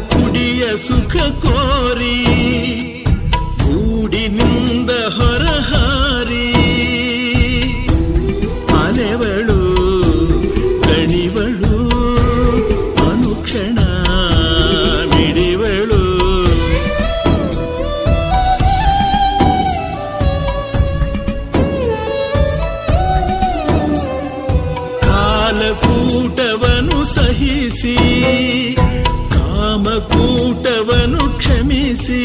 ಕುಡಿಯ ಸುಖ ಕೋರಿ ಗೂಡಿನಿಂದ ಹೊರಹಾರಿ. ಮನೆವಳು ಗಣಿವಳು ಅನುಕ್ಷಣ ಮಿಡಿವಳು. ಕಾಲಕೂಟವನು ಸಹಿಸಿ ಕಾಮಕೂಟವನ್ನು ಕ್ಷಮಿಸಿ